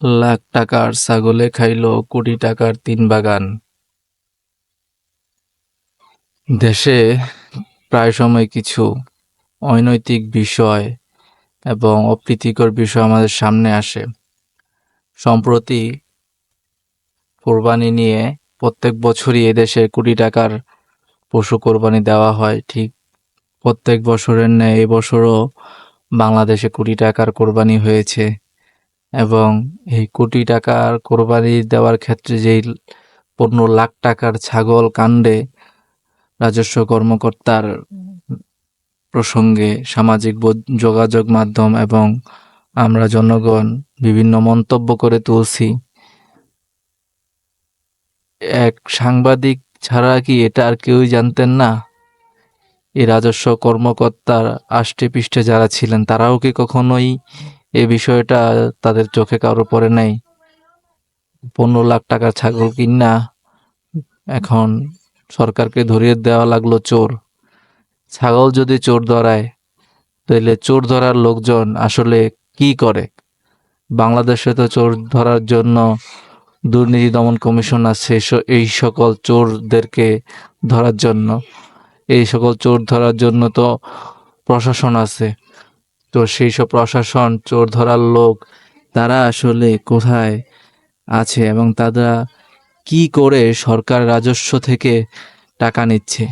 লাখ টাকার ছাগলে খাইল কোটি টাকার তিন বাগান। দেশে প্রায় সময় কিছু অনৈতিক বিষয় এবং অপ্রীতিকর বিষয় আমাদের সামনে আসে। সম্প্রতি কোরবানি নিয়ে প্রত্যেক বছরই এদেশে কোটি টাকার পশু কোরবানি দেওয়া হয়। ঠিক প্রত্যেক বছরের ন্যায় এবছরও বাংলাদেশে কোটি টাকার কোরবানি হয়েছে। এবং এই কোটি টাকার কোরবানি দেওয়ার ক্ষেত্রে যেই পনেরো লাখ টাকার ছাগল কাণ্ডে রাজস্ব কর্মকর্তার প্রসঙ্গে সামাজিক যোগাযোগ মাধ্যম এবং আমরা জনগণ বিভিন্ন মন্তব্য করে তুলছি। এক সাংবাদিক ছাড়া কি এটা আর কেউই জানতেন না? এই রাজস্ব কর্মকর্তার আষ্টে পৃষ্ঠে যারা ছিলেন, তারাও কি কখনোই এই বিষয়টা তাদের চোখে কারও পড়ে নাই। পনেরো লাখ টাকার ছাগল কিনা এখন সরকারকে ধরিয়ে দেওয়া লাগল চোর। ছাগল যদি চোর ধরায় তাহলে চোর ধরার লোকজন আসলে কি করে? বাংলাদেশে তো চোর ধরার জন্য দুর্নীতি দমন কমিশন আছে এই সকল চোরদেরকে ধরার জন্য। এই সকল চোর ধরার জন্য তো প্রশাসন আছে। তো সেই সব প্রশাসন, চোর ধরার লোক, তারা আসলে কোথায় আছে এবং তারা কি করে সরকার রাজস্ব থেকে টাকা নিচ্ছে?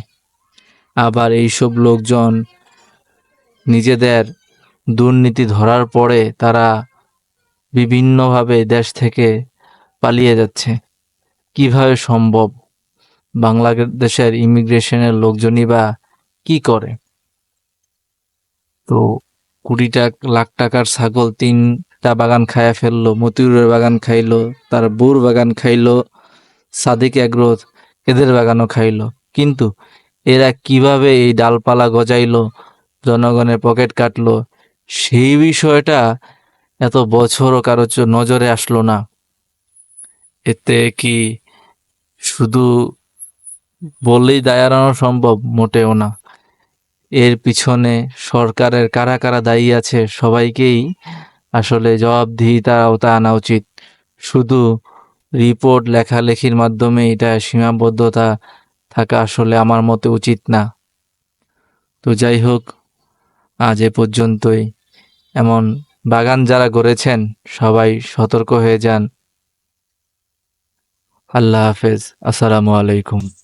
আবার এইসব লোকজন নিজেদের দুর্নীতি ধরার পরে তারা বিভিন্নভাবে দেশ থেকে পালিয়ে যাচ্ছে। কীভাবে সম্ভব? বাংলাদেশের ইমিগ্রেশনের লোকজনই বা কি করে? তো কুড়ি টাক লাখ টাকার ছাগল তিনটা বাগান খায়া ফেলল, মতিউরের বাগান খাইলো, তার বউর বাগান খাইলো, সাদিক এগ্রো এদের বাগানও খাইলো। কিন্তু এরা কীভাবে এই ডালপালা গজাইলো, জনগণের পকেট কাটলো, সেই বিষয়টা এত বছরও কারও নজরে আসলো না। এতে কি শুধু বললেই দায় এড়ানো সম্ভব? মোটেও না। এর পিছনে সরকারের কারা কারা দায়ী আছে সবাইকেই আসলে জবাবদিহিতার আওতা আনা উচিত। শুধু রিপোর্ট লেখালেখির মাধ্যমে এটা সীমাবদ্ধতা থাকা আসলে আমার মতে উচিত না। তো যাই হোক, আজ এ পর্যন্তই। এমন বাগান যারা গড়েছেন, সবাই সতর্ক হয়ে যান। আল্লাহ হাফেজ। আসসালামু আলাইকুম।